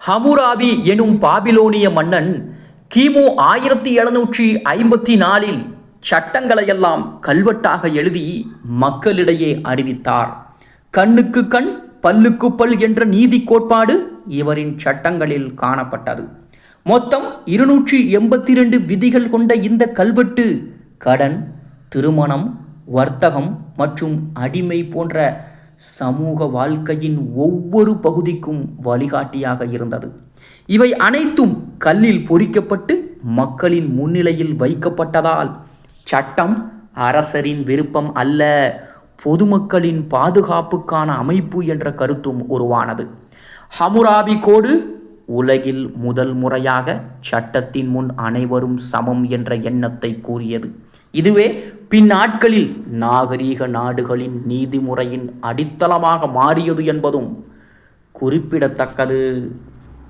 Hammurabi எனும் பாபிலோனிய மன்னன் கிமு ஆயிரத்தி எழுநூற்றி ஐம்பத்தி நாலில் சட்டங்களையெல்லாம் கல்வெட்டாக எழுதி மக்களிடையே அறிவித்தார். கண்ணுக்கு கண் பல்லுக்கு பல் என்ற நீதி கோட்பாடு இவரின் சட்டங்களில் காணப்பட்டது. மொத்தம் இருநூற்றி எண்பத்தி ரெண்டு விதிகள் கொண்ட இந்த கல்வெட்டு கடன் திருமணம் வர்த்தகம் மற்றும் அடிமை போன்ற சமூக வாழ்க்கையின் ஒவ்வொரு பகுதிக்கும் வழிகாட்டியாக இருந்தது. இவை அனைத்தும் கல்லில் பொறிக்கப்பட்டு மக்களின் முன்னிலையில் வைக்கப்பட்டதால் சட்டம் அரசரின் விருப்பம் அல்ல பொதுமக்களின் பாதுகாப்புக்கான அமைப்பு என்ற கருத்தும் உருவானது. ஹமுராபி கோடு உலகில் முதல் முறையாக சட்டத்தின் முன் அனைவரும் சமம் என்ற எண்ணத்தை கூறியது. இதுவே பின்னாட்களில் நாகரீக நாடுகளின் நீதிமுறையின் அடித்தளமாக மாறியது என்பதும் குறிப்பிடத்தக்கது.